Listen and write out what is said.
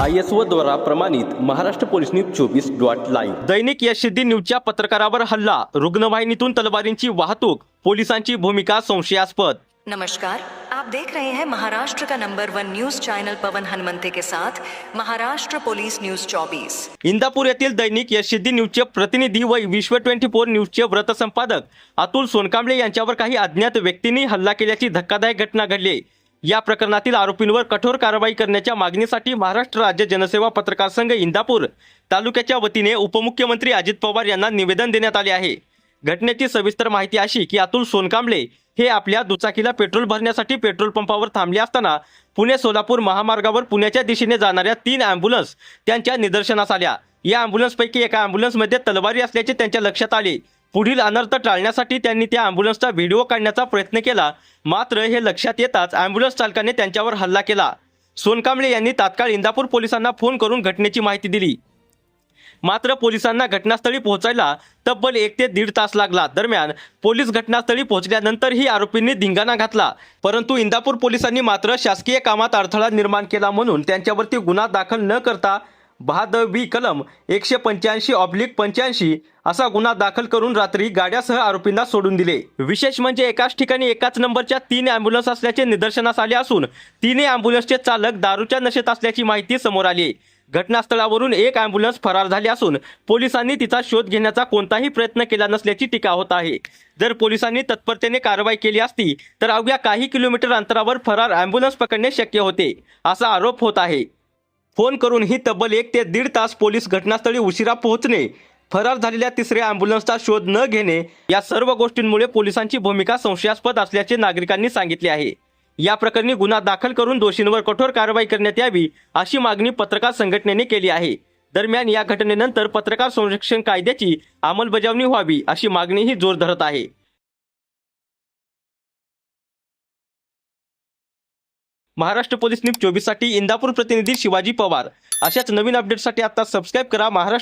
I S O द्वारा प्रमाणित Maharashtra police news चोवीस डॉट लाईव्ह. दैनिक यशसिद्धी न्यूजच्या पत्रकारावर हल्ला रुग्णवाहिनीतून तलवारींची वाहतूक पोलिसांची भूमिका संशयास्पद. नमस्कार आप देख रहे हैं महाराष्ट्र का number one news channel Pawan Hanumante के साथ महाराष्ट्र पुलिस न्यूज 24 इंदापूर येथील दैनिक यशसिद्धी न्यूजचे प्रतिनिधी व विश्व ट्वेंटी फोर न्यूजचे व्रत संपादक अतुल सोनकांबळे यांच्यावर काही अज्ञात व्यक्तींनी हल्ला केल्याची धक्कादायक घटना घडली. या प्रकरणातील आरोपींवर कठोर कारवाई करण्याच्या मागणीसाठी महाराष्ट्र राज्य जनसेवा पत्रकार संघ इंदापूर तालुक्याच्या वतीने उपमुख्यमंत्री अजित पवार यांना निवेदन देण्यात आले आहे. घटनेची सविस्तर माहिती अशी की अतुल सोनकांबळे हे आपल्या दुचाकीला पेट्रोल भरण्यासाठी पेट्रोल पंपावर थांबले असताना पुणे सोलापूर महामार्गावर पुण्याच्या दिशेने जाणाऱ्या तीन अँब्युलन्स त्यांच्या निदर्शनास आल्या. या अँब्युलन्सपैकी एका अँब्युलन्समध्ये तलवारी असल्याचे त्यांच्या लक्षात आले. पुढील अनर्थ टाळण्यासाठी त्यांनी त्या अँब्युलन्सचा व्हिडिओ काढण्याचा प्रयत्न केला. मात्र हे लक्षात येताच अँब्युलन्स चालकाने त्यांच्यावर हल्ला केला. सोनकांबळे यांनी तात्काळ इंदापूर पोलिसांना फोन करून घटनेची माहिती दिली. मात्र पोलिसांना घटनास्थळी पोहोचायला तब्बल एक ते दीड तास लागला. दरम्यान पोलीस घटनास्थळी पोहोचल्यानंतरही आरोपींनी धिंगाणा घातला. परंतु इंदापूर पोलिसांनी मात्र शासकीय कामात अडथळा निर्माण केला म्हणून त्यांच्यावरती गुन्हा दाखल न करता बहादर बी कलम एकशे पंच्याऐंशी ऑब्लिक पंच्याऐंशी असा गुन्हा दाखल करून रात्री गाड्यासह आरोपींना सोडून दिले. विशेष म्हणजे एकाच ठिकाणी एकाच नंबरच्या तीन अँब्युलन्स असल्याचे निदर्शनास आले असून तिन्ही अँब्युलन्सचे चालक दारूच्या नशेत असल्याची माहिती समोर आली. घटनास्थळावरून एक अँब्युलन्स फरार झाली असून पोलिसांनी तिचा शोध घेण्याचा कोणताही प्रयत्न केला नसल्याची टीका होत आहे. जर पोलिसांनी तत्परतेने कारवाई केली असती तर अवघ्या काही किलोमीटर अंतरावर फरार अँब्युलन्स पकडणे शक्य होते असा आरोप होत आहे. फोन करून ही तब्बल एक ते दीड तास पोलीस घटनास्थळी उशिरा पोहोचणे फरार झालेल्या तिसऱ्या अँब्युलन्सचा शोध न घेणे या सर्व गोष्टींमुळे पोलिसांची भूमिका संशयास्पद असल्याचे नागरिकांनी सांगितले आहे. या प्रकरणी गुन्हा दाखल करून दोषींवर कठोर कारवाई करण्यात यावी अशी मागणी पत्रकार संघटनेने केली आहे. दरम्यान या घटनेनंतर पत्रकार संरक्षण कायद्याची अंमलबजावणी व्हावी अशी मागणीही जोर धरत आहे. महाराष्ट्र पोलीस न्यूज चोवीससाठी इंदापूर प्रतिनिधी शिवाजी पवार. अशाच नवीन अपडेटसाठी आता सबस्क्राईब करा महाराष्ट्र